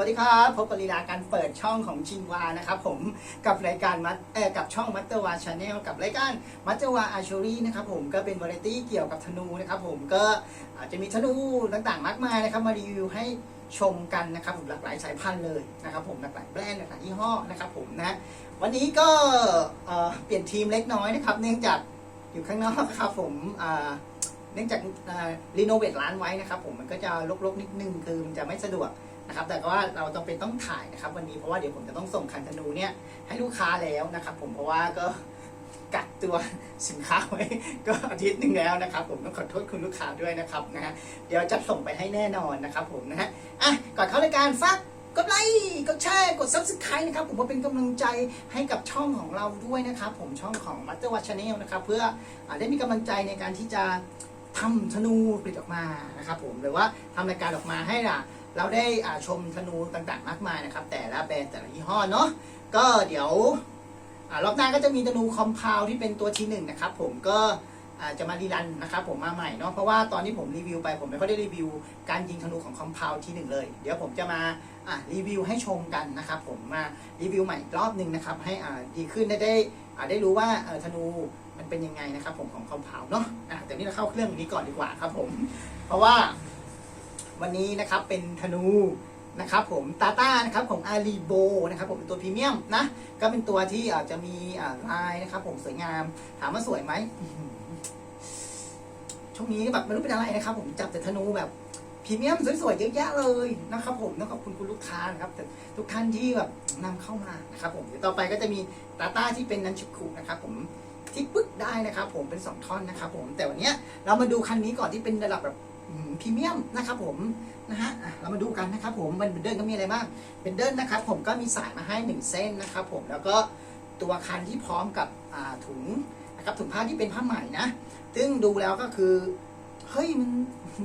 ัสวัสดีครับพบกับลีลาการเปิดช่องของชินวานะครับผมกับรายการมัตเอ่อกับช่องมัตเตอร์วาชาแนลกับรายการมัตเตอร์วาอาชูรีนะครับผมก็เป็นวาไรตี้เกี่ยวกับธนูนะครับผมก็อาจจะมีธนูต่างๆ มากมายนะครับมารีวิวให้ชมกันนะครับผมหลากหลายสายพันธุ์เลยนะครับผมหลากหลายแบรนด์หลากหลายยี่ห้อนะครับผมนะวันนี้ก็เอ่อเปลี่ยนทีมเล็กน้อยนะครับ เนื่องจากอยู่ข้างนอกครับผมอ่าเนื่องจากรีโนเวทร้านไว้นะครับผมมันก็จะรกๆนิดนึงคือมันจะไม่สะดวก นะครับแต่ว่าเราต้องเป็นต้องถ่ายนะครับวันนี้เพราะว่าเดี๋ยวผมจะต้องส่งคันธนูเนี่ยให้ลูกค้าแล้วนะครับ ผมเพราะว่าก็กักตัวสินค้าไว้ก็อาทิตย์หนึ่งแล้วนะครับ ผมต้องขอโทษคุณลูกค้าด้วยนะครับนะฮะเดี๋ยวจะส่งไปให้แน่นอนนะครับ ผมนะฮะอะก่อนเข้ารายการฝากกดไลค์กดแชร์กด subscribe นะครับผมเพื่อเป็นกำลังใจให้กับช่องของเราด้วยนะครับ ผมช่องของ Master w a t Channel นะครับเพื่ออได้มีกำลังใจในการที่จะทำธนูผลิตออกมานะครับผมหรือว่าทำรายการออกมาให้ล่ะ เราได้อ่าชมธนูต่างๆ มากมายนะครับ แต่ละแบรนด์แต่ละยี่ห้อเนาะก็เดี๋ยวอารอบหน้าก็จะมีธนูคอมเพาวที่เป็นตัวทีหนึ่งนะครับผมก็อาจะมารีรันนะครับผมมาใหม่เนาะเพราะว่าตอนที่ผมรีวิวไปผมไม่ค่อยได้รีวิวการยิงธนูของคอมเพาวทีหนึ่งเลย เดี๋ยวผมจะมาอ่ารีวิวให้ชมกันนะครับผมมารีวิวใหม่อีกรอบหนึ่งนะครับให้อ่าดีขึ้นได้ได้อ่าได้รู้ว่าเออธนูมันเป็นยังไงนะครับผมของคอมเพลเนาะอะแต่นี่เราเข้าเครื่องนี้ก่อนดีกว่าครับผม เพราะว่า วันนี้นะครับเป็นธนูนะครับผมตาต้านะครับของอารีโบนะครับผมเป็นตัวพรีเมียมนะ ก็เป็นตัวที่อาจจะมีลายนะครับผมสวยงาม ถามว่าสวยไหมช่วงนี้แบบไม่รู้เป็นอะไรนะครับ ผมจับแต่ธนูแบบพรีเมียมสวยๆเยอะแยะเลยนะครับ ผมต้องขอบคุณคุณลูกค้านะครับแต่ทุกท่านที่แบบนำเข้ามานะครับผมเดี๋ยวต่อไปก็จะมีตาต้าที่เป็นนันชิคุนะครับ ผมที่ปึ๊กได้นะครับ ผมเป็น 2 ท่อนนะครับ ผมแต่วันนี้เรามาดูคันนี้ก่อนที่เป็นระดับแบบ พรีเมียมนะครับผมนะฮะเรามาดูกันนะครับผมมันเป็นเดิลก็มีอะไรบ้างเป็นเดิลนะครับผมก็มีสายมาให้ 1 เส้นนะครับผมแล้วก็ตัวคันที่พร้อมกับถุงนะครับถุงผ้าที่เป็นผ้าไหม่นะซึ่งดูแล้วก็คือเฮ้ยมัน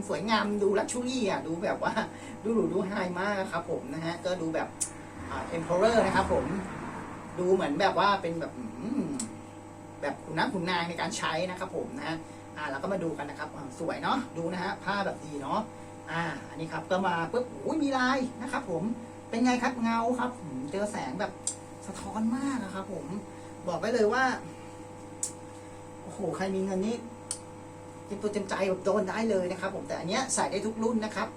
สวยงามดูลักชูรี่อะดูแบบว่าดูหรูดูไฮมากครับผมนะฮะก็ดูแบบเอ็มพอเรอร์นะครับผมดูเหมือนแบบว่าเป็นแบบแบบขุนน้ำขุนนางในการใช้นะครับผมนะฮะ อ่าเราก็มาดูกันนะครับสวยเนาะดูนะฮะผ้าแบบดีเนาะอ่าอันนี้ครับก็มาปุ๊บโอ้ยมีลายนะครับ ผมเป็นไงครับเงาครับอืมเจอแสงแบบสะท้อนมากนะครับ ผมบอกไว้เลยว่าโอ้โหใครมีเงินนี้เต็มตัวเต็มใจแบบโดนได้เลยนะครับ ผมแต่อันเนี้ยใส่ได้ทุกรุ่นนะครับ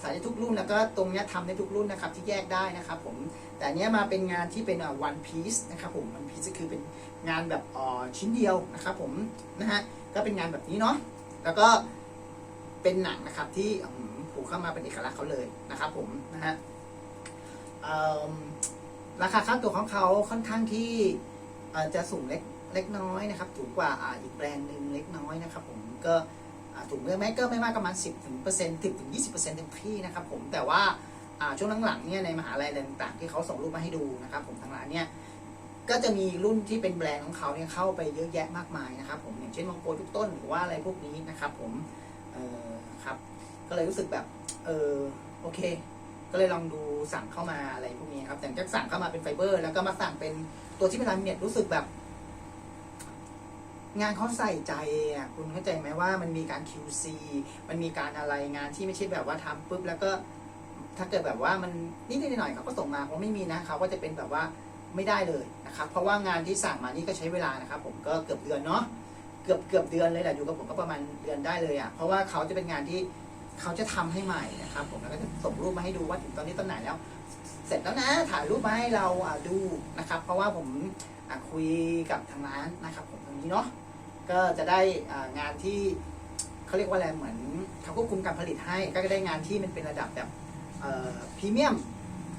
ใส่ได้ทุกรุ่นแล้วก็ตรงนี้ทำได้ทุกรุ่นนะครับที่แยกได้นะครับผมแต่เนี้ยมาเป็นงานที่เป็นวันพีซนะครับผมวันพีซก็คือเป็นงานแบบอ่อชิ้นเดียวนะครับผมนะฮะก็เป็นงานแบบนี้เนาะแล้วก็เป็นหนังนะครับที่ผูกเข้ามาเป็นเอกลักษณ์เขาเลยนะครับผมนะฮะราคาค่าตัวของเขาค่อนข้างที่จะสูงเล็กเล็กน้อยนะครับถูกกว่าอ่าอีกแบรนด์หนึ่งเล็กน้อยนะครับผมก็ ถูกเยอะไหมก็ไม่มากประมาณ 10ถึงเปอร์เซ็นต์10ถึง20เปอร์เซ็นต์เต็มที่นะครับผมแต่ว่าช่วงหลังๆเนี่ยในมหาลัยอะไรต่างๆ ที่เขาส่งรูปมาให้ดูนะครับผมทางร้านเนี่ยก็จะมีรุ่นที่เป็นแบรนด์ของเขาเนี่ยเข้าไปเยอะแยะมากมายนะครับผมอย่างเช่นมังโกทุกต้นหรือว่าอะไรพวกนี้นะครับผมเออครับก็เลยรู้สึกแบบเออโอเค ก็เลยลองดูสั่งเข้ามาอะไรพวกนี้ครับแต่จากสั่งเข้ามาเป็นไฟเบอร์ แล้วก็มาสั่งเป็นตัวที่เป็นลามิเนตรู้สึกแบบ งานเขาใส่ใจอะคุณเข้าใจไหมว่ามันมีการ QC มันมีการอะไรงานที่ไม่ใช่แบบว่าทำปุ๊บแล้วก็ถ้าเกิดแบบว่ามันนิดหน่อยเขาก็ส่งมาเพราะไม่มีนะเขาก็จะเป็นแบบว่าไม่ได้เลยนะครับ เพราะว่างานที่สั่งมานี่ก็ใช้เวลานะครับ ผมก็เกือบเดือนเนาะเกือบเกือบเดือนเลยแหละอยู่กับผมก็ประมาณเดือนได้เลยอะเพราะว่าเขาจะเป็นงานที่เขาจะทำให้ใหม่นะครับ ผมแล้วก็จะส่งรูปมาให้ดูว่าถึงตอนนี้ตอนไหนแล้ว เสร็จแล้วนะถ่ายรูปมาให้เราดูนะครับ เพราะว่าผมคุยกับทางร้านนะครับ ผมตรงนี้เนาะ ก็จะได้งานที่เขาเรียกว่าอะไรเหมือนเขาควบคุมการผลิตให้ ก็จะได้งานที่มันเป็นระดับแบบพรีเมียม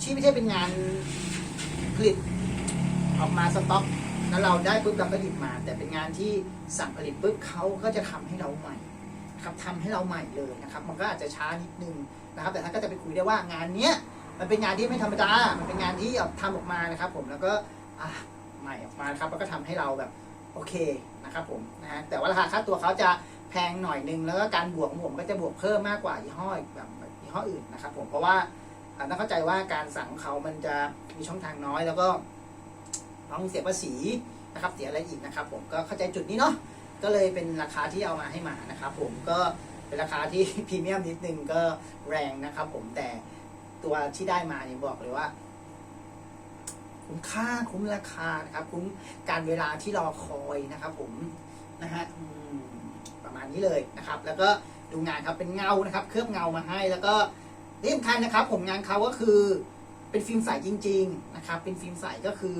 ที่ไม่ใช่เป็นงานผลิตออกมาสต็อก แล้วเราได้ปุ๊บเราก็หยิบมา แต่เป็นงานที่สั่งผลิตปุ๊บเขาก็จะทำให้เราใหม่ครับทำให้เราใหม่เลยนะครับ มันก็อาจจะช้านิดนึงนะครับ แต่ท่านก็จะไปคุยได้ว่างานเนี้ยมันเป็นงานที่ไม่ธรรมดา มันเป็นงานที่ทำออกมานะครับ ผมแล้วก็ใหม่ออกมาครับแล้วก็ทำให้เราแบบ โอเคนะครับผมนะฮะแต่ว่าราคาค่าตัวเขาจะแพงหน่อยนึง แล้วก็การบวกของผมก็จะบวกเพิ่มมากกว่ายี่ห้อแบบยี่ห้ออื่นนะครับผมเพราะว่าอะต้องเข้าใจว่าการสั่งเขามันจะมีช่องทางน้อยแล้วก็ต้องเสียภาษีนะครับเสียอะไรอีกนะครับ ผมก็เข้าใจจุดนี้เนาะก็เลยเป็นราคาที่เอามาให้มานะครับผมก็เป็นราคาที่พรีเมียมนิดนึงก็แรงนะครับผมแต่ตัวที่ได้มาเนี่ยบอกเลยว่า คุ้มค่าคุ้มราคานะครับ คุ้มการเวลาที่รอคอยนะครับผมนะฮะประมาณนี้เลยนะครับ แล้วก็ดูงานครับเป็นเงานะครับ เคลือบเงามาให้ แล้วก็ที่สำคัญนะครับ ผมงานเขาก็คือเป็นฟิล์มใสจริง ๆ นะครับ เป็นฟิล์มใสก็คือ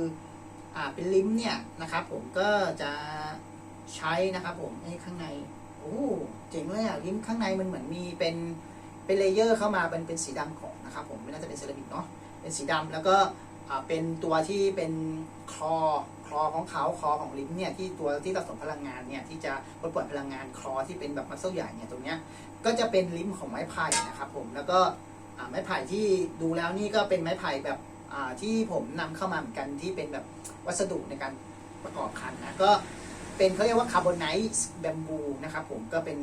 อ่าเป็นลิมเนี่ยนะครับ ผมก็จะใช้นะครับ ผมไอ้ข้างในโอ้เจ๋งเลยอะลิมข้างในมันเหมือนมีเป็นเป็นเลเยอร์เข้ามาเป็นเป็นสีดำของนะครับ ผมไม่น่าจะเป็นเซรามิกเนาะเป็นสีดำแล้วก็ เป็นตัวที่เป็นคลอคลอของเขาคลอของลิมป์เนี่ยที่ตัวที่สะสมพลังงานเนี่ยที่จะปลดปล่อยพลังงานคลอที่เป็นแบบมัสเซลใหญ่เนี่ยตรงเนี้ยก็จะเป็นลิมป์ของไม้ไผ่นะครับผมแล้วก็ไม้ไผ่ที่ดูแล้วนี่ก็เป็นไม้ไผ่แบบที่ผมนำเข้ามาเหมือนกันที่เป็นแบบวัสดุในการประกอบคันนะก็เป็นเขาเรียกว่าคาร์บอนไนซ์แบมบูนะครับผมก็เป็น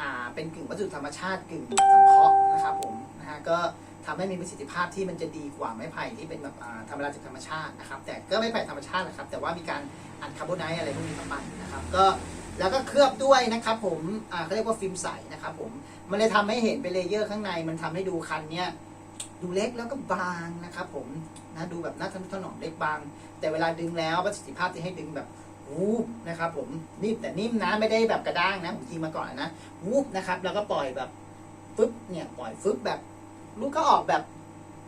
อ่าเป็นกึ่งวัสดุธรรมชาติกึ่งสังเคราะห์นะครับผมนะฮะก็ ทำให้มีประสิทธิภาพที่มันจะดีกว่าไม้ไผ่ที่เป็นแบบธรรมดาจากธรรมชาตินะครับ แต่ก็ไม่ไผ่ธรรมชาตินะครับ แต่ว่ามีการอัดคาร์บอนไนซ์อะไรพวกนี้เข้าไปนะครับ ก็แล้วก็เคลือบด้วยนะครับผมอ่าเขาเรียกว่าฟิล์มใสนะครับผม มันเลยทำให้เห็นเป็นเลเยอร์ข้างใน มันทำให้ดูคันเนี้ยดูเล็กแล้วก็บางนะครับผมนะดูแบบน่าทนุถนอมเล็กบาง แต่เวลาดึงแล้วประสิทธิภาพที่ให้ดึงแบบวูบนะครับผมนิ่มแต่นิ่มนะไม่ได้แบบกระด้างนะผมทีมาก่อนนะวูบนะครับแล้วก็ปล่อยแบบฟึบเนี่ยปล่อยฟึบแบบ ลูกก็ออกแบบ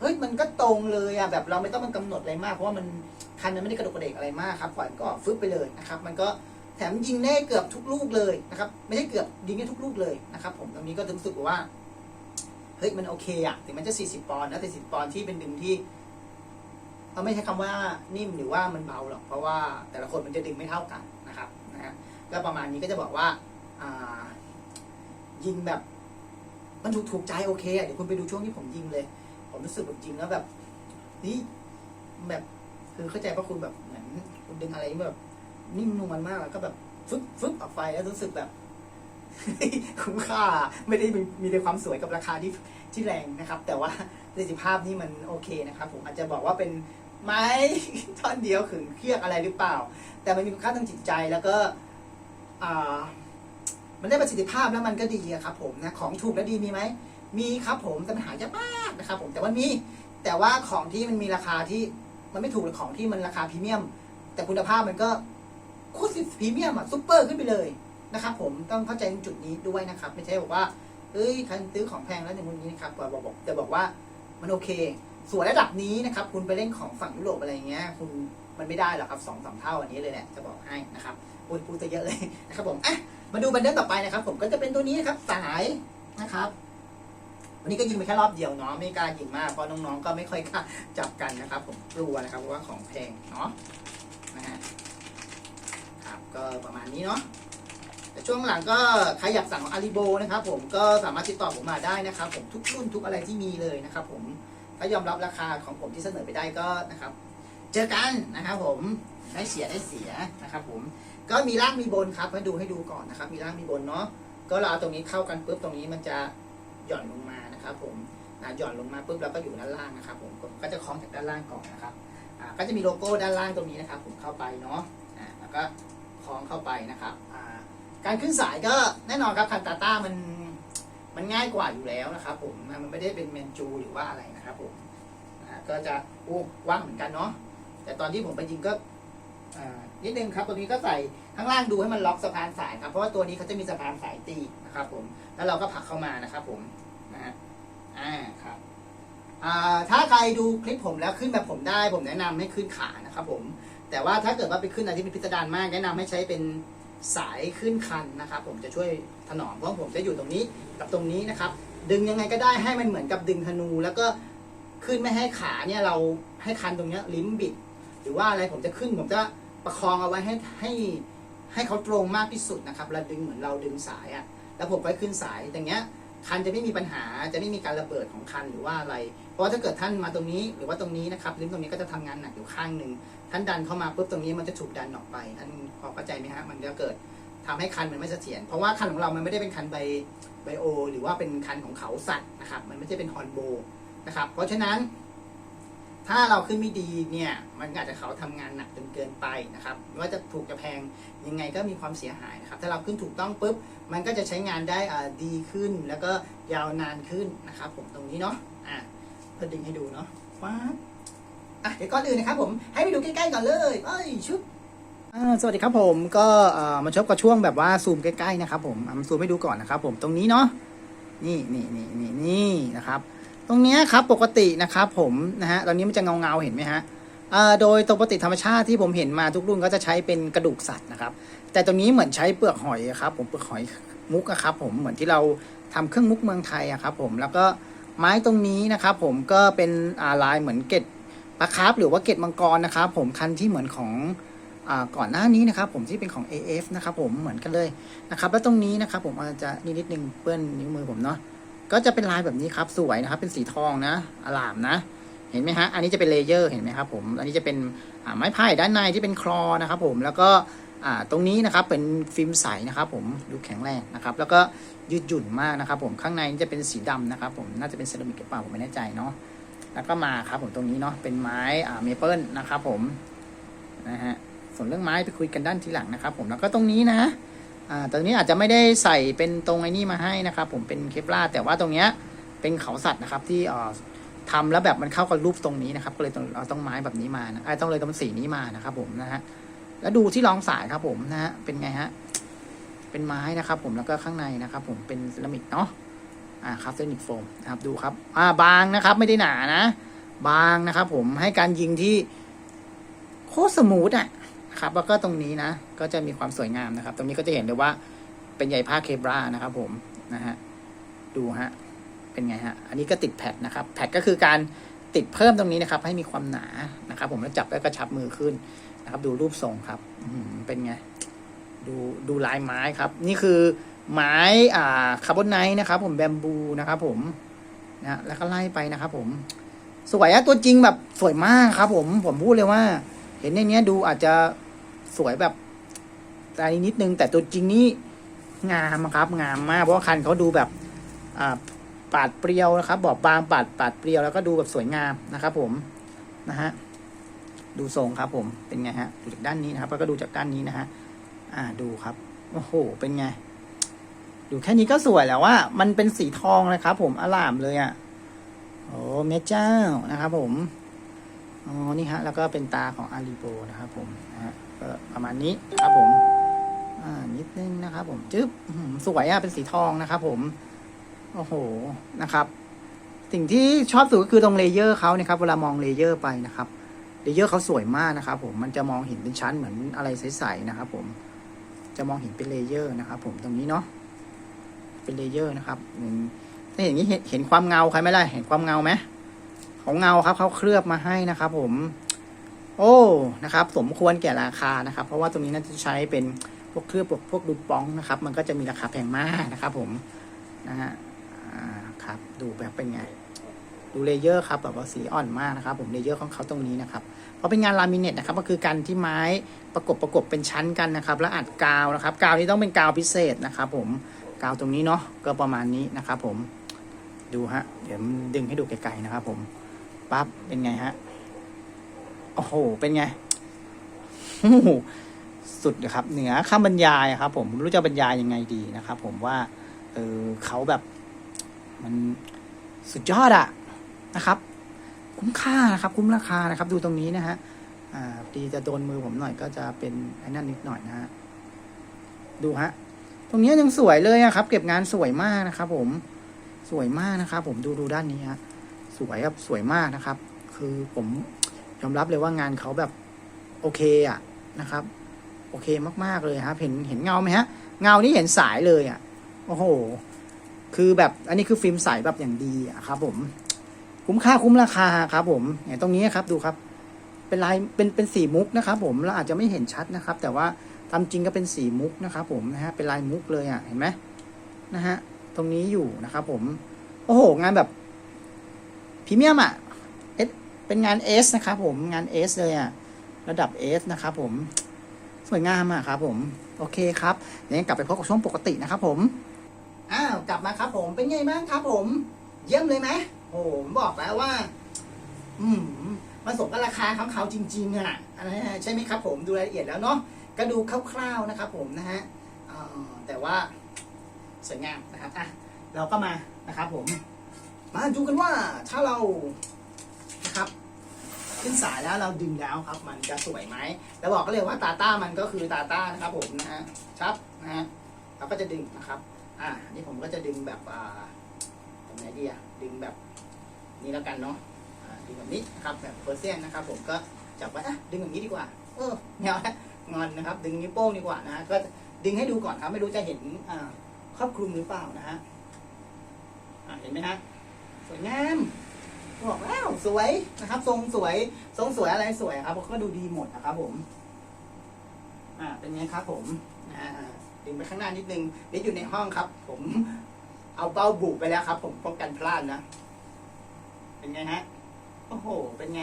เฮ้ยมันก็ตรงเลยอะแบบเราไม่ต้องมันกำหนดอะไรมากเพราะว่ามันคันมันไม่ได้กระดกกระเดกอะไรมากครับปล่อยมันก็ฟึบไปเลยนะครับ มันก็แถมยิงได้เกือบทุกลูกเลยนะครับ ไม่ใช่เกือบยิงได้ทุกลูกเลยนะครับ ผมตรงนี้ก็รู้สึกว่าเฮ้ยมันโอเคอะถึงมันจะ 40 ปอนด์นะแต่40ปอนด์ที่เป็นดึงที่เราไม่ใช้คำว่านิ่มหรือว่ามันเบาหรอกเพราะว่าแต่ละคนมันจะดึงไม่เท่ากันนะครับนะฮะก็ประมาณนี้ก็จะบอกว่าอ่ายิงแบบ มันถูกถูกใจโอเคอะเดี๋ยวคุณไปดูช่วงที่ผมยิงเลย ผมรู้สึกแบบจริงแล้วแบบนี่แบบคือเข้าใจว่าคุณแบบเหมือนคุณดึงอะไรแบบนิ่มนวลมากแล้วก็แบบฟึบฟึบออกไปแล้วรู้สึกแบบคุ้มค่าไม่ได้มีแต่ความสวยกับราคาที่ที่แรงนะครับ แต่ว่าประสิทธิภาพนี่มันโอเคนะครับ ผมอาจจะบอกว่าเป็นไม้ท่อนเดียวขึงเครียกอะไรหรือเปล่า แต่มันมีคุณค่าทางจิตใจแล้วก็อ่า มันได้ประสิทธิภาพแล้วมันก็ดีอะครับผมนะของถูกและดีมีไหมมีครับผมแต่มันหายากมากนะครับผมแต่ว่ามีแต่ว่าของที่มันมีราคาที่มันไม่ถูกหรือของที่มันราคาพรีเมียม แต่คุณภาพมันก็โคตรพรีเมียมอะซุปเปอร์ขึ้นไปเลยนะครับผมต้องเข้าใจจุดนี้ด้วยนะครับ ไม่ใช่บอกว่าเอ้ยคันซื้อของแพงแล้วอย่างนี้นะครับบอกบอกแต่บอกว่ามันโอเคส่วนระดับนี้นะครับคุณไปเล่นของฝั่งยุโรปอะไรเงี้ยคุณมันไม่ได้หรอกครับสองสามเท่าอันนี้เลยแหละจะบอกให้นะครับพูดพูดจะเยอะเลยนะครับผมอะ มาดูบันเดิลต่อไปนะครับ ผมก็จะเป็นตัวนี้ครับสายนะครับ วันนี้ก็ยิงไปแค่รอบเดียวเนาะไม่กล้ายิงมากเพราะน้องๆก็ไม่ค่อยกล้าจับกันนะครับ ผมกลัวนะครับเพราะว่าของแพงเนาะนะฮะครับก็ประมาณนี้เนาะแต่ช่วงหลังก็ใครอยากสั่งของอาริโบนะครับ ผมก็สามารถติดต่อผมมาได้นะครับ ผมทุกรุ่นทุกอะไรที่มีเลยนะครับ ผมถ้ายอมรับราคาของผมที่เสนอไปได้ก็นะครับ เจอกันนะครับ ผมได้เสียได้เสียนะครับ ผม ก็มีล่างมีบนครับให้ดูให้ดูก่อนนะครับ มีล่างมีบนเนาะก็เราเอาตรงนี้เข้ากันปุ๊บตรงนี้มันจะหย่อนลงมานะครับ ผมหย่อนลงมาปุ๊บเราก็อยู่ด้านล่างนะครับ ผมก็จะคล้องจากด้านล่างก่อนนะครับอ่าก็จะมีโลโก้ด้านล่างตรงนี้นะครับ ผมเข้าไปเนาะอ่าแล้วก็คล้องเข้าไปนะครับอ่าการขึ้นสายก็แน่นอนครับคันตาต้ามันมันง่ายกว่าอยู่แล้วนะครับ ผมมันไม่ได้เป็นแมนจูหรือว่าอะไรนะครับ ผมอ่าก็จะโอ้ว่างเหมือนกันเนาะแต่ตอนที่ผมไปยิงก็ นิดนึงครับ ตัวนี้ก็ใส่ข้างล่างดูให้มันล็อกสะพานสายครับ เพราะว่าตัวนี้เขาจะมีสะพานสายตีนะครับผมแล้วเราก็ผลักเข้ามานะครับผมนะฮะอ่าครับอ่าถ้าใครดูคลิปผมแล้วขึ้นแบบผมได้ผมแนะนำให้ขึ้นขานะครับผม แต่ว่าถ้าเกิดว่าไปขึ้นอะไรที่เป็นพิสดารมากแนะนำให้ใช้เป็นสายขึ้นคันนะครับ ผมจะช่วยถนอมเพราะผมจะอยู่ตรงนี้กับตรงนี้นะครับ ดึงยังไงก็ได้ให้มันเหมือนกับดึงธนู แล้วก็ขึ้นไม่ให้ขาเนี่ยเราให้คันตรงเนี้ยลิ้นบิด หรือว่าอะไรผมจะขึ้นผมจะ ประคองเอาไว้ให้ให้ให้เขาตรงมากที่สุดนะครับเราดึงเหมือนเราดึงสายอะ่ะแล้วผมก็ขึ้นสายอย่างเงี้ยคันจะไม่มีปัญหาจะไม่มีการระเบิดของคันหรือว่าอะไร เพราะว่าถ้าเกิดท่านมาตรงนี้หรือว่าตรงนี้นะครับลิ้นตรงนี้ก็จะทำงานหนักอยู่ข้างหนึ่งท่านดันเข้ามาปุ๊บตรงนี้มันจะถูกดันออกไปท่านพอเข้าใจไหมฮะมันจะเกิดทำให้คันมันไม่เสถียรเพราะว่าคันของเรามันไม่ได้เป็นคันไบไบโอ หรือว่าเป็นคันของเขาสัตว์นะครับมันไม่ใช่เป็นฮอนโบนะครับเพราะฉะนั้น ถ้าเราขึ้นไม่ดีเนี่ยมันอาจจะเขาทำงานหนักจนเกินไปนะครับไม่ว่าจะถูกจะแพงยังไงก็มีความเสียหายนะครับถ้าเราขึ้นถูกต้องปุ๊บมันก็จะใช้งานได้อ่าดีขึ้น แล้วก็ยาวนานขึ้นนะครับ ผมตรงนี้เนาะอะเพื่อดึงให้ดูเนาะว้าอะเดี๋ยวก่อนอื่นนะครับผมให้ไปดูใกล้ๆก่อนเลยไปชุบสวัสดีครับผมก็เอ่อมาชบกับช่วงแบบว่าซูมใกล้ๆนะครับผมมาซูมให้ดูก่อนนะครับผมตรงนี้เนาะนี่นี่นี่นี่นี่นะครับ ตรงนี้ครับปกตินะครับผมนะฮะตอนนี้มันจะเงาเงาเห็นไหมฮะโดยปกติธรรมชาติที่ผมเห็นมาทุกรุ่นก็จะใช้เป็นกระดูกสัตว์นะครับ แต่ตรงนี้เหมือนใช้เปลือกหอยครับ ผมเปลือกหอยมุกครับ ผมเหมือนที่เราทำเครื่องมุกเมืองไทยครับ ผมแล้วก็ไม้ตรงนี้นะครับ ผมก็เป็นลายเหมือนเกล็ดปลาคาร์ฟหรือว่าเกล็ดมังกรนะครับผมคันที่เหมือนของอก่อนหน้านี้นะครับผมที่เป็นของ AF นะครับผมเหมือนกันเลยนะครับแล้วตรงนี้นะครับผมอาจจะนิดนิดนึงเปื้อนนิ้วมือผมเนาะ ก็จะเป็นลายแบบนี้ครับสวยนะครับ เป็นสีทองนะอลามนะ เห็นไหมฮะ อันนี้จะเป็นเลเยอร์เห็นไหมครับผม อันนี้จะเป็นไม้ไผ่ด้านในที่เป็นคลอนะครับ ผมแล้วก็ตรงนี้นะครับเป็นฟิล์มใสนะครับผมดูแข็งแรงนะครับ แล้วก็ยืดหยุ่นมากนะครับ ผมข้างในจะเป็นสีดำนะครับ ผมน่าจะเป็นเซรามิกหรือเปล่าผมไม่แน่ใจเนาะแล้วก็มาครับผมตรงนี้เนาะเป็นไม้เมเปิลนะครับ ผมนะฮะส่วนเรื่องไม้ไปคุยกันด้านทีหลังนะครับ ผมแล้วก็ตรงนี้นะ อ่าตรงนี้อาจจะไม่ได้ใส่เป็นตรงไอ้นี่มาให้นะครับ ผมเป็นเคปลาแต่ว่าตรงเนี้ยเป็นเขาสัตว์นะครับที่อ่อทำแล้วแบบมันเข้ากับรูปตรงนี้นะครับ ก็เลยต้องเอาต้องไม้แบบนี้มานะไอ้ต้องเลยต้องสีนี้มานะครับ ผมนะฮะแล้วดูที่รองสายครับผมนะฮะเป็นไงฮะเป็นไม้นะครับ ผมแล้วก็ข้างในนะครับ ผมเป็นเซรามิกเนาะอ่าครับเซรามิกโฟมนะครับดูครับ อ่าบางนะครับ ไม่ได้หนานะ บางนะครับ ผมให้การยิงที่โคตรสมูทอะ ครับแล้วก็ตรงนี้นะ ก็จะมีความสวยงามนะครับ ตรงนี้ก็จะเห็นเลยว่าเป็นใยผ้าเคบรานะครับ ผมนะฮะดูฮะเป็นไงฮะอันนี้ก็ติดแพดนะครับแพดก็คือการติดเพิ่มตรงนี้นะครับ ให้มีความหนานะครับ ผมแล้วจับแล้วก็ชับมือขึ้นนะครับ ดูรูปทรงครับอืเป็นไง ดูดูลายไม้ครับ นี่คือไม้อ่าคาร์บอนไนท์นะครับ ผมแบมบูนะครับ ผมนะฮะแล้วก็ไล่ไปนะครับ ผม สวยอะตัวจริงแบบสวยมากครับ ผมผมพูดเลยว่า เห็นในนี้ดูอาจจะ สวยแบบตานิดนึง แต่ตัวจริงนี่งามครับงามมาก เพราะว่าคันเขาดูแบบปาดเปรียวนะครับ บอบบางปาดปาดเปรียวแล้วก็ดูแบบสวยงามนะครับ ผมนะฮะดูทรงครับ ผมเป็นไงฮะดูจากด้านนี้นะครับ แล้วก็ดูจากด้านนี้นะฮะอ่าดูครับโอ้โห เป็นไง ดูแค่นี้ก็สวยแล้วว่า มันเป็นสีทองเลยครับ ผมอลามเลยอะ่ะโอ้แม่เจ้านะครับ ผมอ๋อนี่ฮะ แล้วก็เป็นตาของอารีโบนะครับ ผมนะฮะ ก็ประมาณนี้ครับผม อ่านิดนึงนะครับผมจึ๊บสวยอะเป็นสีทองนะครับผม โอ้โหนะครับ สิ่งที่ชอบสุดก็คือตรงเลเยอร์เขานะครับเวลามองเลเยอร์ไปนะครับเลเยอร์เขาสวยมากนะครับผมมันจะมองเห็นเป็นชั้นเหมือนอะไรใสๆนะครับผมจะมองเห็นเป็นเลเยอร์นะครับผมตรงนี้เนาะเป็นเลเยอร์นะครับถ้าเห็นอย่างนี้เห็นความเงาใครไหมล่ะเห็นความเงาไหมของเงาครับเขาเคลือบมาให้นะครับผม โอ้นะครับ สมควรแก่ราคานะครับ เพราะว่าตรงนี้น่าจะใช้เป็นพวกเคลือบพวกพวกดูปองนะครับ มันก็จะมีราคาแพงมากนะครับ ผมนะฮะครับดูแบบเป็นไง ดูเลเยอร์ครับแบบว่าสีอ่อนมากนะครับ ผมเลเยอร์ของเขาตรงนี้นะครับเพราะเป็นงานลามิเนตนะครับ ก็คือการที่ไม้ประกบประกบเป็นชั้นกันนะครับ แล้วอัดกาวนะครับ กาวนี้ต้องเป็นกาวพิเศษนะครับ ผมกาวตรงนี้เนาะก็ประมาณนี้นะครับ ผมดูฮะเดี๋ยวดึงให้ดูไกลๆนะครับ ผมปั๊บเป็นไงฮะ โอ้โห เป็นไงสุดเลยครับ เหนือคำบรรยายอะครับ ผมรู้จะบรรยายยังไงดีนะครับ ผมว่าเออเขาแบบ มันสุดยอดอะนะครับ คุ้มค่านะครับ คุ้มราคานะครับ ดูตรงนี้นะฮะอ่าดีจะโดนมือผมหน่อยก็จะเป็นไอ้นั่นนิดหน่อยนะฮะดูฮะตรงนี้ยังสวยเลยอะครับ เก็บงานสวยมากนะครับ ผมสวยมากนะครับ ผมดูดูด้านนี้ฮะสวยครับสวยมากนะครับ คือผม ยอมรับเลยว่างานเขาแบบโอเคอะนะครับ โอเคมากๆเลยครับเห็นเห็นเงาไหมฮะ เงานี่เห็นสายเลยอะโอ้โห คือแบบอันนี้คือฟิล์มใสแบบอย่างดีอะครับ ผม คุ้มค่าคุ้มราคาครับ ผมเนี่ยตรงนี้ครับดูครับ เป็นลายเป็นเป็นสีมุกนะครับผมเราอาจจะไม่เห็นชัดนะครับ แต่ว่าตามจริงก็เป็นสีมุกนะครับ ผมนะฮะเป็นลายมุกเลยอะเห็นไหมนะฮะตรงนี้อยู่นะครับผม โอ้โห งานแบบพรีเมียมอะ เป็นงานเอสนะครับผมงานเอสเลยอะระดับเอสนะครับผมสวยงามอะครับผมโอเคครับเดี๋ยวกลับไปพบกับช่วงปกตินะครับผมอ้าวกลับมาครับผมเป็นไงบ้างครับผมเยี่ยมเลยไหมโอ้ผมบอกแล้วว่า อืมมันสมกับราคาของเขาจริง ๆอะใช่ไหมครับผมดูรายละเอียดแล้วเนาะก็ดูคร่าวๆนะครับผมนะฮะแต่ว่าสวยงามนะครับอะเราก็มานะครับผม มาดูกันว่าถ้าเรา ครับขึ้นสายแล้วเราดึงแล้วครับ มันจะสวยไหมแล้วบอกก็เลยว่าตาต้ามันก็คือตาต้านะครับ ผมนะฮะชับนะฮะเราก็จะดึงนะครับ อ่านี่ผมก็จะดึงแบบอ่าตรงไหนดีอะดึงแบบนี้แล้วกันเนาะอ่าดึงแบบนี้นะครับแบบเปอร์เซ็นนะครับ ผมก็จับไว้อะดึงแบบนี้ดีกว่า เออแนวงอนนะครับ ดึงนิ้วโป้งดีกว่านะฮะก็ดึงให้ดูก่อนครับ ไม่รู้จะเห็นอ่าครอบคลุมหรือเปล่านะฮะอ่าเห็นไหมฮะสวยงาม บอกแล้วสวยนะครับ ทรงสวย ทรงสวยอะไรสวยครับก็ดูดีหมดนะครับ ผม อ่า เป็นไงครับ ผมอ่าดึงไปข้างหน้านิดนึงนี่อยู่ในห้องครับ ผม เอาเป้าบุกไปแล้วครับ ผมป้องกันพลาดนะเป็นไงฮะโอ้โห เป็นไง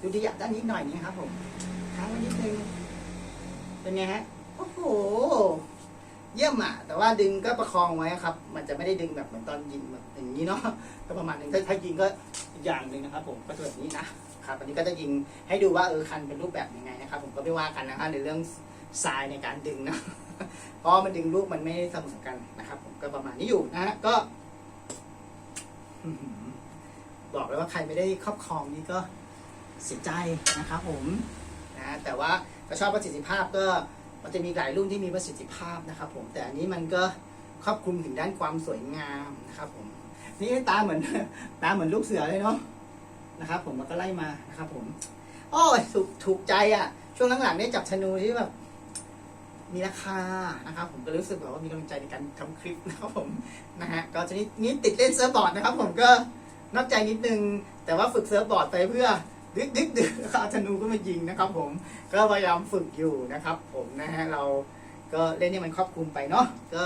ดูดีอยากด้านนี้หน่อยนี้ครับ ผมค้างไว้นิดนึงเป็นไงฮะโอ้โห เยี่ยมอะแต่ว่าดึงก็ประคองไว้ครับ มันจะไม่ได้ดึงแบบเหมือนตอนยิงแบบอย่างนี้เนาะก็ประมาณนึงถ้าถ้ายิงก็อีกอย่างหนึ่งนะครับ ผมก็จะแบบนี้นะครับอันนี้ก็จะยิงให้ดูว่าเออคันเป็นรูปแบบยังไงนะครับ ผมก็ไม่ว่ากันนะครับในเรื่องทรายในการดึงนะเพราะมันดึงลูกมันไม่เสมอกันนะครับ ผมก็ประมาณนี้อยู่นะฮะก็บอกเลยว่าใครไม่ได้ครอบครองนี่ก็เสียใจนะครับผมนะแต่ว่าถ้าชอบประสิทธิภาพก็ มันจะมีหลายรุ่นที่มีประสิทธิภาพนะครับผมแต่อันนี้มันก็ครอบคลุมถึงด้านความสวยงามนะครับผมนี่ตาเหมือนตาเหมือนลูกเสือเลยเนาะนะครับผมมันก็ไล่มานะครับผมโอ้ยถูกถูกใจอะ ช่วงหลังๆได้จับธนูที่แบบมีราคานะครับ ผมก็รู้สึกแบบว่ามีกำลังใจในการทำคลิปนะครับผมนะฮะก็จะนี้นี้ติดเล่นเซิร์ฟบอร์ดนะครับ ผมก็นอกใจนิดนึง แต่ว่าฝึกเซิร์ฟบอร์ดไปเพื่อ ดึกดึกดึกเอาธนูก็มายิงนะครับผมก็พยายามฝึกอยู่นะครับ ผมนะฮะเราก็เล่นให้มันครอบคลุมไปเนาะก็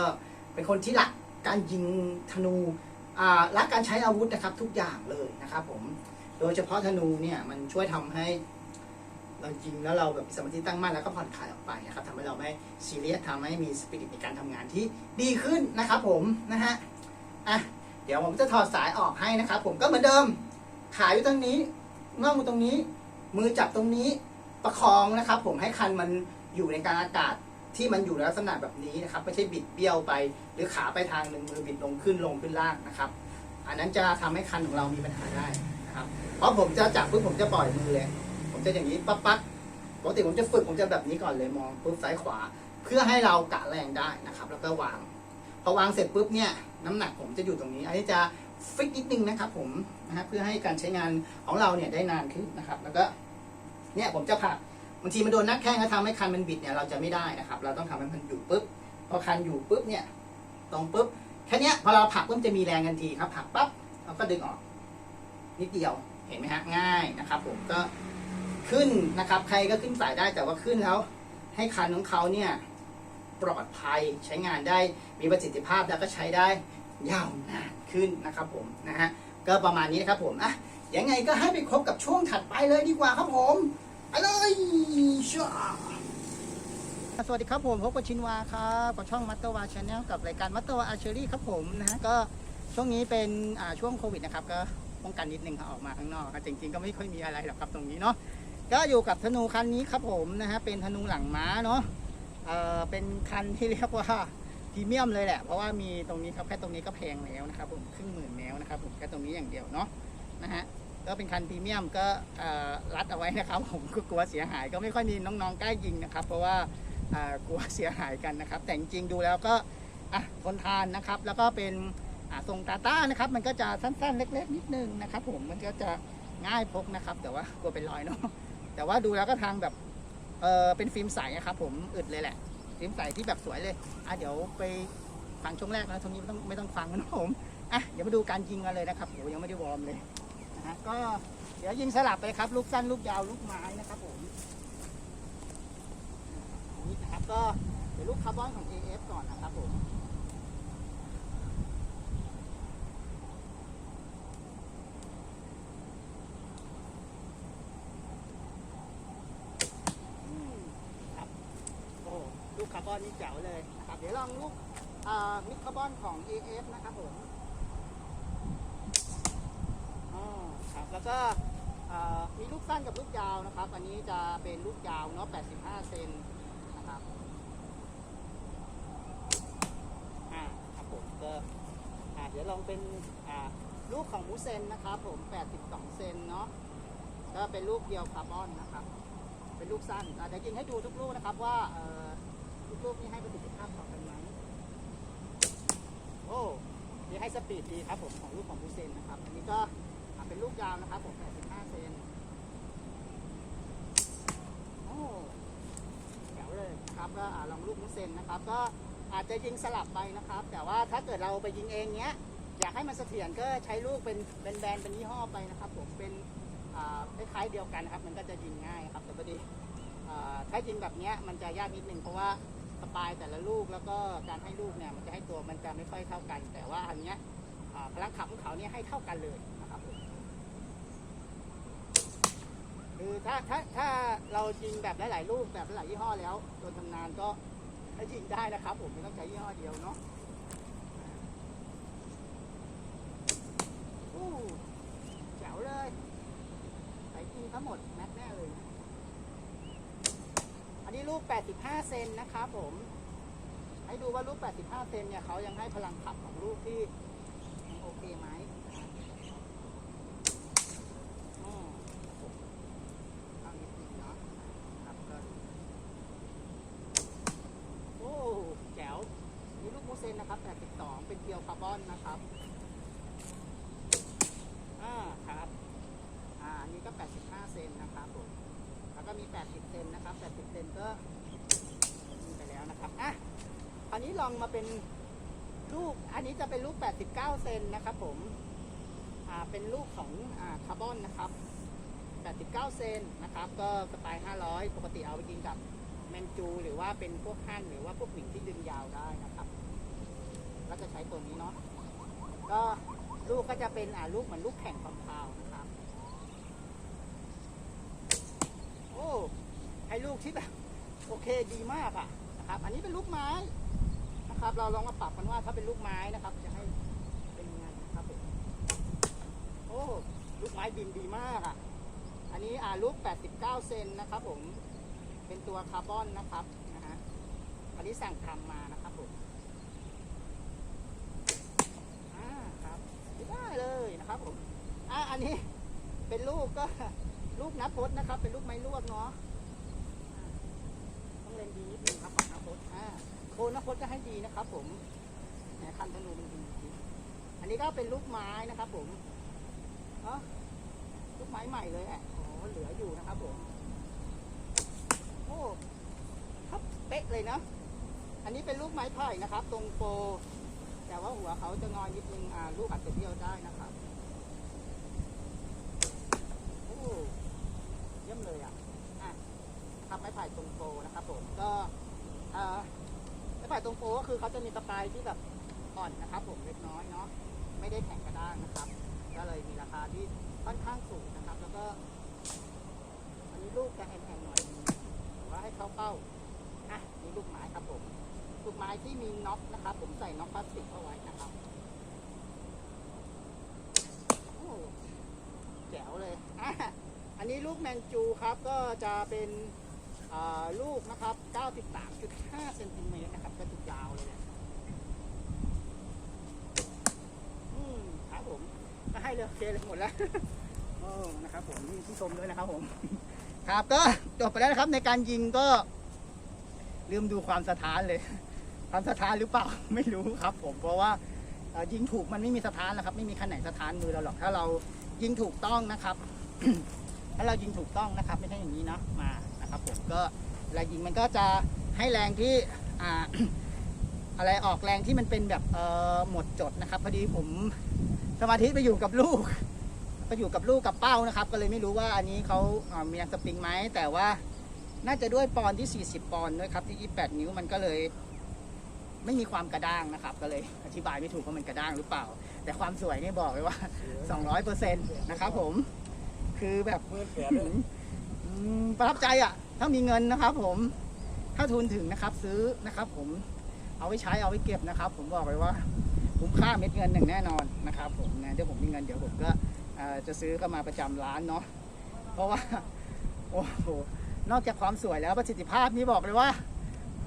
เป็นคนที่หลักการยิงธนูอ่ารักการใช้อาวุธนะครับ ทุกอย่างเลยนะครับ ผมโดยเฉพาะธนูเนี่ยมันช่วยทำให้เรายิงแล้วเราแบบมีสมาธิตั้งมั่นแล้วก็ผ่อนคลายออกไปนะครับทำให้เราไม่ซีเรียสทำให้มีสปิริตในการทำงานที่ดีขึ้นนะครับ ผมนะฮะอะเดี๋ยวผมจะถอดสายออกให้นะครับ ผมก็เหมือนเดิมขาอยู่ตรงนี้ น่องอตรงนี้ มือจับตรงนี้ประคองนะครับ ผมให้คันมันอยู่ในกางอากาศที่มันอยู่ในลักษณะแบบนี้นะครับ ไม่ใช่บิดเบี้ยวไป หรือขาไปทางหนึ่งมือบิดลงขึ้นลงขึ้นล่างนะครับ อันนั้นจะทำให้คันของเรามีปัญหาได้นะครับ เพราะผมจะจับปุ๊บผมจะปล่อยมือเลย ผมจะอย่างนี้ปั๊บปั๊บปกติผมจะฝึกผมจะแบบนี้ก่อนเลยมองปุ๊บซ้ายขวา เพื่อให้เรากะแรงได้นะครับ แล้วก็วางพอวางเสร็จปุ๊บเนี่ยน้ำหนักผมจะอยู่ตรงนี้ อันนี้จะ ฟิกนิดนึงนะครับผมนะฮะเพื่อให้การใช้งานของเราเนี่ยได้นานขึ้นนะครับ แล้วก็เนี่ยผมจะผักบางทีมันโดนนักแข้งแล้วทำให้คันมันบิดเนี่ยเราจะไม่ได้นะครับ เราต้องทำให้มันอยู่ปุ๊บพอคันอยู่ปุ๊บเนี่ยตรงปุ๊บแค่เนี้ยพอเราผักปุ๊บจะมีแรงทันทีครับผักปั๊บเราก็ดึงออก นิดเดียวเห็นไหมฮะง่ายนะครับ ผมก็ขึ้นนะครับ ใครก็ขึ้นสายได้แต่ว่าขึ้นแล้ว ให้คันของเขาเนี่ยปลอดภัยใช้งานได้มีประสิทธิภาพแล้วก็ใช้ได้ ยาวนานขึ้นนะครับผมนะฮะก็ประมาณนี้นะครับผมอะยังไงก็ให้ไปคบกับช่วงถัดไปเลยดีกว่าครับผมไปเลยชัวสวัสดีครับผมพบกับชินวาครับกับช่องมัตเตอร์วาชาแนลกับรายการมัตเตอร์วาอาร์เชอรี่ครับผมนะฮะก็ช่วงนี้เป็นอ่าช่วงโควิดนะครับก็ป้องกันนิดนึงครับออกมาข้างนอกครับจริงๆก็ไม่ค่อยมีอะไรหรอกครับตรงนี้เนาะก็อยู่กับธนูคันนี้ครับผมนะฮะเป็นธนูหลังม้าเนาะเอ่อเป็นคันที่เรียกว่า พรีเมียมเลยแหละ เพราะว่ามีตรงนี้ครับแค่ตรงนี้ก็แพงแล้วนะครับผมครึ่งหมื่นแล้วนะครับผมแค่ตรงนี้อย่างเดียวเนาะนะฮะก็เป็นคันพรีเมียมก็รัดเอาไว้นะครับ ผมก็กลัวเสียหายก็ไม่ค่อยมีน้องๆใกล้ยิงนะครับ เพราะว่ากลัวเสียหายกันนะครับ แต่จริงๆดูแล้วก็อะทนทานนะครับ แล้วก็เป็นทรงตาต้านะครับ มันก็จะสั้นๆ เล็ก ๆ นิดนึงนะครับ ผมมันก็จะง่ายพกนะครับ แต่ว่ากลัวเป็นรอยเนาะแต่ว่าดูแล้วก็ทางแบบเออเป็นฟิล์มใสนะครับ ผมอึดเลยแหละ ฟิล์มใสที่แบบสวยเลยอะเดี๋ยวไปฟังช่วงแรกนะช่วงนี้ไม่ต้องไม่ต้องฟังนะผมอะเดี๋ยวมาดูการยิงกันเลยนะครับโหยังไม่ได้วอร์มเลยนะฮะก็เดี๋ยวยิงสลับไปครับ ลูกสั้นลูกยาวลูกไม้นะครับผมนี่นะครับก็เดี๋ยวลูกคาร์บอนของ AF ก่อนนะครับผม อืมครับ โอ้ลูกคาร์บอนนี่แจ๋วเลยนะครับ เดี๋ยวล องลูกมิกคาร์บอนของ AF นะครับผมอ๋อครับแล้วก็มีลูกสั้นกับลูกยาวนะครับ อันนี้จะเป็นลูกยาวเนาะ 85 เซนนะครับอ่าครับผมก็อ่าเดี๋ยวลองเป็นอ่าลูกของมูเซนนะครับผม 82 เซนเนาะก็เป็นลูกเดียวคาร์บอนนะครับ เป็นลูกสั้นอะเดี๋ยวยิงให้ดูทุกลูกนะครับว่าเอ่อ ทุกลูกนี้ให้ประสิทธิภาพต่อกันไหมโอ้นี่ให้สปีดดีครับผมของลูกของมูเซนนะครับ อันนี้ก็อะเป็นลูกยาวนะครับผม85เซนโอ้แจ๋วเลยครับก็ลองลูกมูเซนนะครับ ก็อาจจะยิงสลับไปนะครับ แต่ว่าถ้าเกิดเราไปยิงเองเนี้ย อยากให้มันเสถียรก็ใช้ลูกเป็นเป็นแบรนด์เป็นยี่ห้อไปนะครับ ผมเป็นคล้ายๆเดียวกันนะครับ มันก็จะยิงง่ายครับแต่พอดีถ้ายิงแบบเนี้ยมันจะยากนิดนึงเพราะว่า สปายแต่ละลูกแล้วก็การให้ลูกเนี่ยมันจะให้ตัวมันจะไม่ค่อยเท่ากัน แต่ว่าอันเนี้ยพลังขับของเขาเนี่ยให้เท่ากันเลยนะครับคือถ้าถ้าถ้าเรายิงแบบหลาย ๆ ลูกแบบหลายยี่ห้อแล้วจนชำนาญก็ให้ยิงได้นะครับผมไม่ต้องใช้ยี่ห้อเดียวเนาะอู้แจ๋วเลยใส่กินทั้งหมดแม็กแน่เลยนะอั นี้ลูก 85 เซนนะครับผม ให้ดูว่าลูก 85 เซนเนี่ยเขายังให้พลังขับของลูกที่โอเคไหมอืมครับผมเอานิดนึงเนาะครับก็โอ้แจ๋วนี่ลูกโมเซนนะครับ 82 เป็นเกลียวคาร์บอนนะครับ อ่าครับ อ่า อันนี้ก็ 85 เซนนะครับผม แล้วก็มี 80 เซนนะครับ 80 เซนก็มีไปแล้วนะครับ อะ คราวนี้ล องมาเป็นลูก อันนี้จะเป็นลูก 89 เซนนะครับผม อ่า เป็นลูกของอ่าคาร์บอนนะครับ 89 เซนนะครับ ก็สไตล์500 ปกติเอาไปยิงกับแมนจู หรือว่าเป็นพวกหั่นหรือว่าพวกหมิงที่ดึงยาวได้นะครับ แล้วจะใช้ตัวนี้เนาะ ก็ลูกก็จะเป็นอ่าลูกเหมือนลูกแข่งคอมพาวนะครับ โอ้ ให้ลูกที่แบบโอเคดีมากอะนะครับ อันนี้เป็นลูกไม้ นะครับ เราลองมาปรับกันว่าถ้าเป็นลูกไม้นะครับ จะให้เป็นยังไงนะครับผมโอ้ลูกไม้บินดีมากอะ อันนี้อ่าลูก 89 เซนนะครับ ผม เป็นตัวคาร์บอนนะครับนะฮะอันนี้สั่งทำมานะครับผมอ่าครับได้เลยนะครับผมอ่าอันนี้เป็นลูกก็ลูกนับพดนะครับ เป็นลูกไม้ลวกเนาะต้องเล่นดีนิดนึงครับนับพดอ่า โคนนับพดก็ให้ดีนะครับผมแหมคันธนูมันดีจริงอันนี้ก็เป็นลูกไม้นะครับ ผมเนาะลูกไม้ใหม่เลยอะอ๋อเหลืออยู่นะครับผมโอ้ครับเป๊ะเลยนะอันนี้เป็นลูกไม้ไผ่นะครับ ตรงโปแต่ว่าหัวเขาจะงอนนิดนึงอ่าลูกอาจจะเบี้ยวได้นะครับโอ้เยี่ยมเลยอะอะทำไม้ไผ่ตรงโปนะครับ ผมก็เอ่อ แต่ตรงโปรก็คือเขาจะมีสปายที่แบบอ่อนนะครับ ผมเล็กน้อยเนาะไม่ได้แข็งกระด้างนะครับ ก็เลยมีราคาที่ค่อนข้างสูงนะครับ แล้วก็อันนี้ลูกจะแข็งๆหน่อยว่าให้เข้าเป้าอะนี่ลูกไม้ครับผมลูกไม้ที่มีน็อกนะครับ ผมใส่น็อกพลาสติกเข้าไว้นะครับโอ้แจ๋วเลยอะอันนี้ลูกแมนจูครับก็จะเป็นอ่าลูกนะครับ 93.5เซนติเมตรนะ ยาวเลยแหละอืมครับผม ก็ให้เลยโอเคเลยหมดแล้วโอ้นะครับผมนี่ที่ชมด้วยนะครับผม ครับก็จบไปแล้วนะครับในการยิงก็ ลืมดูความสถานเลย ความสถานหรือเปล่า ไม่รู้ครับ ผมเพราะว่าเอ่อยิงถูกมันไม่มีสถานนะครับ ไม่มีคันไหนสถานมือเราหรอก ถ้าเรายิงถูกต้องนะครับ ถ้าเรายิงถูกต้องนะครับ ไม่ใช่อย่างนี้เนาะมานะครับ ผมก็เวลายิงมันก็จะให้แรงที่อ่า อะไรออกแรงที่มันเป็นแบบเอ่อหมดจดนะครับพอดีผมสมาธิไปอยู่กับลูกไปอยู่กับลูกกับเป้านะครับ ก็เลยไม่รู้ว่าอันนี้เขาอ่ามีแรงสปริงไหมแต่ว่าน่าจะด้วยปอนด์ที่ 40 ปอนด์ด้วยครับที่ 28 นิ้วมันก็เลย ไม่มีความกระด้างนะครับ ก็เลยอธิบายไม่ถูกว่ามันกระด้างหรือเปล่า แต่ความสวยนี่บอกเลยว่า 200เปอร์เซ็นต์นะครับผมคือแบบเมื่อแขนเลยอืมประทับใจอะ ถ้ามีเงินนะครับผม ถ้าทุนถึงนะครับซื้อนะครับผม เอาไว้ใช้เอาไว้เก็บนะครับ ผมบอกเลยว่าคุ้มค่าเม็ดเงินหนึ่งแน่นอนนะครับผมนะเดี๋ยวผมมีเงินเดี๋ยวผมก็จะซื้อเข้ามาประจำร้านเนาะเพราะว่าโอ้โหนอกจากความสวยแล้วประสิทธิภาพนี้บอกเลยว่า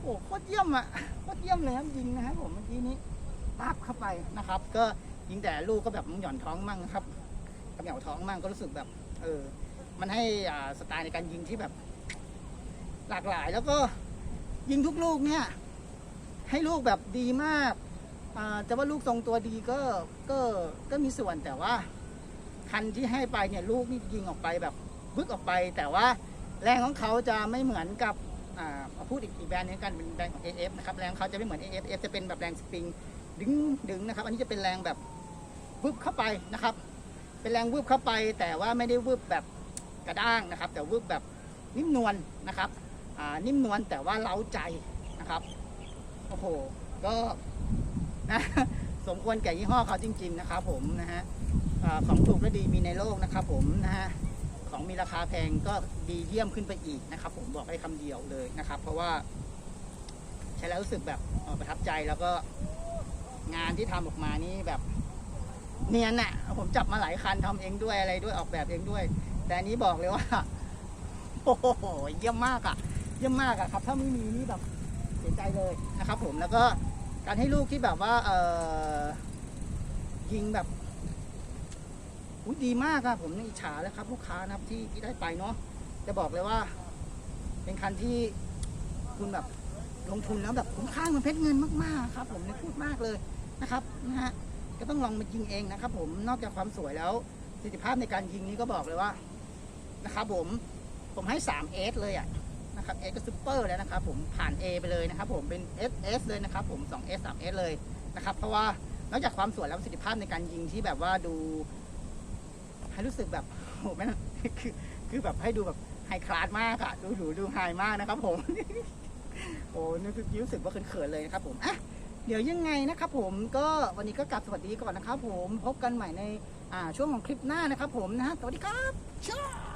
โอ้โหโคตรเยี่ยมอะโคตรเยี่ยมเลยครับยิงนะครับผมเมื่อกี้นี้ปั๊บเข้าไปนะครับ ก็ยิงแต่ลูกก็แบบหย่อนท้องมั่งนะครับกระเหนี่ยวท้องมั่งก็รู้สึกแบบเออมันให้สไตล์ในการยิงที่แบบ หลากหลายแล้วก็ยิงทุกลูกเนี่ย ให้ลูกแบบดีมากจะว่าลูกทรงตัวดีก็ก็ก็มีส่วนแต่ว่า คันที่ให้ไปเนี่ยลูกนี่ยิงออกไปแบบบึกออกไป แต่ว่าแรงของเขาจะไม่เหมือนกับพูดอีกอีกแบรนด์หนึงกันเป็นแบรนด์ของ AF นะครับแรงเขาจะไม่เหมือน AF AF จะเป็นแบบแรงสปริงดึงดึงนะครับ อันนี้จะเป็นแรงแบบวึบเข้าไปนะครับ เป็นแรงวืบเข้าไป แต่ว่าไม่ได้วืบแบบกระด้างนะครับ แต่วืบแบบนิ่มนวลนะครับอ่านิ่มนวลแต่ว่าเล้าใจนะครับ โอ้โห ก็นะสมควรแก่ยี่ห้อเขาจริง ๆ นะครับผมนะฮะของถูกและดีมีในโลกนะครับผมนะฮะของมีราคาแพงก็ดีเยี่ยมขึ้นไปอีกนะครับ ผมบอกได้คำเดียวเลยนะครับ เพราะว่า ใช้แล้วรู้สึกแบบประทับใจแล้วก็งานที่ทำออกมานี่แบบ เนียนน่ะผมจับมาหลายคันทำเองด้วยอะไรด้วยออกแบบเองด้วย แต่นี้บอกเลยว่าโอ้โหเยี่ยมมากอะเยี่ยมมากอะครับ ถ้าไม่มีนี่แบบ สียใจเลยนะครับผมแล้วก็การให้ลูกที่แบบว่าเออยิงแบบอุ๊ยดีมากอะผมนี่อิจฉาเลยครับ ลูกค้านะครับที่ที่ได้ไปเนาะจะบอกเลยว่า เป็นคันที่คุณแบบลงทุนแล้วแบบคุ้มค่าเงินเพชรเงินมากๆครับ ผมเนี่ยพูดมากเลยนะครับนะฮะก็ต้องลองมายิงเองนะครับ ผมนอกจากความสวยแล้วประสิทธิภาพในการยิงนี้ก็บอกเลยว่านะครับผมผมให้ 3 S เลยอะ นะครับ S ก็ซูเปอร์แล้วนะครับผมผ่าน A ไปเลยนะครับผมเป็น S S เลยนะครับผม 2 S 3 S เลยนะครับ เพราะว่านอกจากความสวยแล้วประสิทธิภาพในการยิงที่แบบว่าดู ให้รู้สึกแบบโอ้โหแม่คือคือแบบให้ดูแบบไฮคลาสมากอะดูหรูดูไฮมากนะครับผม โอ้นี่คือรู้สึกว่าเขินๆเลยนะครับผมอะเดี๋ยวยังไงนะครับผมก็วันนี้ก็กลับสวัสดีก่อนนะครับผมพบกันใหม่ในอ่าช่วงของคลิปหน้านะครับผมนะฮะสวัสดีครับชา